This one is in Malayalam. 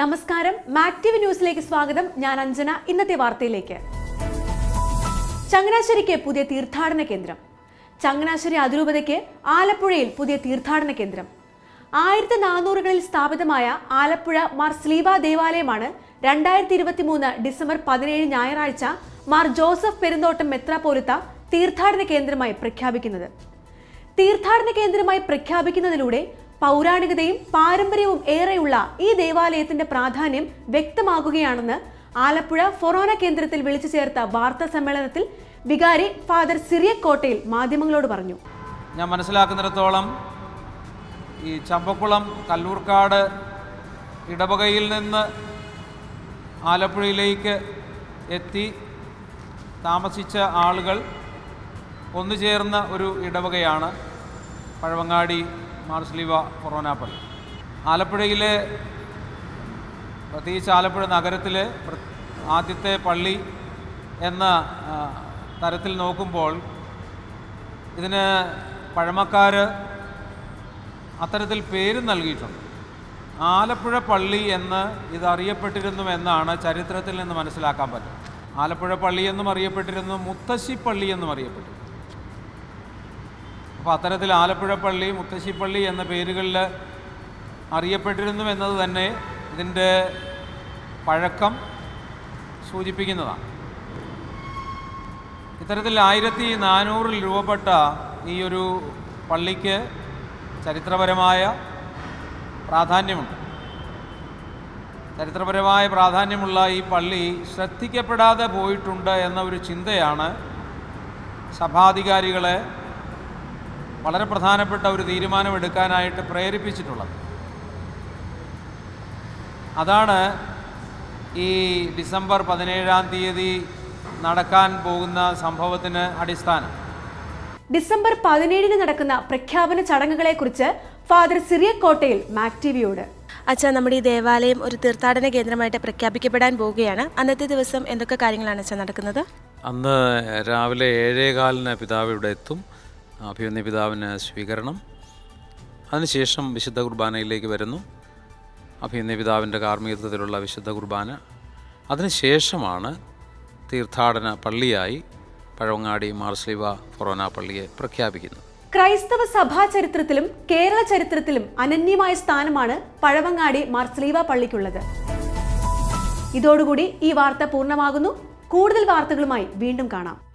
നമസ്കാരം. മാക്ടിവ് ന്യൂസിലേക്ക് സ്വാഗതം. ഞാൻ അഞ്ജന. ഇന്നത്തെ വാർത്തയിലേക്ക്. ചങ്ങനാശ്ശേരിക്ക് പുതിയ തീർത്ഥാടന കേന്ദ്രം. ചങ്ങനാശ്ശേരി അതിരൂപതയ്ക്ക് ആലപ്പുഴയിൽ പുതിയ തീർത്ഥാടന കേന്ദ്രം. ആയിരത്തി നാനൂറുകളിൽ സ്ഥാപിതമായ ആലപ്പുഴ മാർ സ്ലീവ ദേവാലയമാണ് രണ്ടായിരത്തി ഇരുപത്തി മൂന്ന് ഡിസംബർ പതിനേഴ് ഞായറാഴ്ച മാർ ജോസഫ് പെരുന്തോട്ടം മെത്രാപോലിത്ത തീർത്ഥാടന കേന്ദ്രമായി പ്രഖ്യാപിക്കുന്നത്. തീർത്ഥാടന കേന്ദ്രമായി പ്രഖ്യാപിക്കുന്നതിലൂടെ പൗരാണികതയും പാരമ്പര്യവും ഏറെയുള്ള ഈ ദേവാലയത്തിന്റെ പ്രാധാന്യം വ്യക്തമാകുകയാണെന്ന് ആലപ്പുഴ ഫൊറോന കേന്ദ്രത്തിൽ വിളിച്ചു ചേർത്ത വാർത്താ സമ്മേളനത്തിൽ വികാരി ഫാദർ സിറിയക്കോട്ടയിൽ മാധ്യമങ്ങളോട് പറഞ്ഞു. ഞാൻ മനസ്സിലാക്കുന്നിടത്തോളം ഈ ചമ്പക്കുളം കല്ലൂർക്കാട് ഇടവകയിൽ നിന്ന് ആലപ്പുഴയിലേക്ക് എത്തി താമസിച്ച ആളുകൾ ഒന്നു ചേർന്ന ഒരു ഇടവകയാണ് പഴവങ്ങാടി മാർസ്ലീവ കൊറോനാപ്പള്ളി ആലപ്പുഴയിലെ പ്രത്യേകിച്ച് ആലപ്പുഴ നഗരത്തിലെ ആദ്യത്തെ പള്ളി എന്ന തരത്തിൽ നോക്കുമ്പോൾ ഇതിന് പഴമക്കാർ അത്തരത്തിൽ പേര് നൽകിയിട്ടുണ്ട്. ആലപ്പുഴ പള്ളി എന്ന് ഇത് അറിയപ്പെട്ടിരുന്നു എന്നാണ് ചരിത്രത്തിൽ നിന്ന് മനസ്സിലാക്കാൻ പറ്റും ആലപ്പുഴ പള്ളി എന്നും അറിയപ്പെട്ടിരുന്നു മുത്തശ്ശി പള്ളി എന്നും അറിയപ്പെട്ടു. അപ്പോൾ അത്തരത്തിൽ ആലപ്പുഴ പള്ളി മുത്തശ്ശിപ്പള്ളി എന്ന പേരുകളിൽ അറിയപ്പെട്ടിരുന്നു എന്നത് തന്നെ ഇതിന്റെ പഴക്കം സൂചിപ്പിക്കുന്നതാണ്. ഇത്തരത്തിൽ ആയിരത്തി നാനൂറിൽ രൂപപ്പെട്ട ഈ ഒരു പള്ളിക്ക് ചരിത്രപരമായ പ്രാധാന്യമുണ്ട്. ചരിത്രപരമായ പ്രാധാന്യമുള്ള ഈ പള്ളി ശ്രദ്ധിക്കപ്പെടാതെ പോയിട്ടുണ്ട് എന്ന ഒരു ചിന്തയാണ് സഭാധികാരികളെ വളരെ പ്രധാനപ്പെട്ട ഒരു തീരുമാനമെടുക്കാനായിട്ട് പ്രേരിപ്പിച്ചിട്ടുള്ളത്. അതാണ് ഈ ഡിസംബർ പതിനേഴാം തീയതി നടക്കാൻ പോകുന്ന സംഭവത്തിന് അടിസ്ഥാനം. ഡിസംബർ പതിനേഴിന് നടക്കുന്ന പ്രഖ്യാപന ചടങ്ങുകളെ കുറിച്ച് ഫാദർ സിറിയക്കോട്ടയിൽ മാക്ടിവിയോട് അച്ഛാ നമ്മുടെ ഈ ദേവാലയം ഒരു തീർത്ഥാടന കേന്ദ്രമായിട്ട് പ്രഖ്യാപിക്കപ്പെടാൻ പോവുകയാണ്. അന്നത്തെ ദിവസം എന്തൊക്കെ കാര്യങ്ങളാണ് അച്ഛാ നടക്കുന്നത്? അന്ന് രാവിലെ ഏഴേകാലിന് പിതാവ് ഇവിടെ എത്തും. അഭിമന്യ പിതാവിന് സ്വീകരണം. അതിനുശേഷം വിശുദ്ധ കുർബാനയിലേക്ക് വരുന്നു. അഭിമന്യ പിതാവിന്റെ കാർമ്മികത്വത്തിലുള്ള വിശുദ്ധ കുർബാന. അതിനുശേഷമാണ് തീർത്ഥാടന പള്ളിയായി പഴവങ്ങാടി മാർസ്ലിവ ഫൊറോന പള്ളിയെ പ്രഖ്യാപിക്കുന്നത്. ക്രൈസ്തവ സഭാ ചരിത്രത്തിലും കേരള ചരിത്രത്തിലും അനന്യമായ സ്ഥാനമാണ് പഴവങ്ങാടി മാർസ്ലീവ പള്ളിക്കുള്ളത്. ഇതോടുകൂടി ഈ വാർത്ത പൂർണമാകുന്നു. കൂടുതൽ വാർത്തകളുമായി വീണ്ടും കാണാം.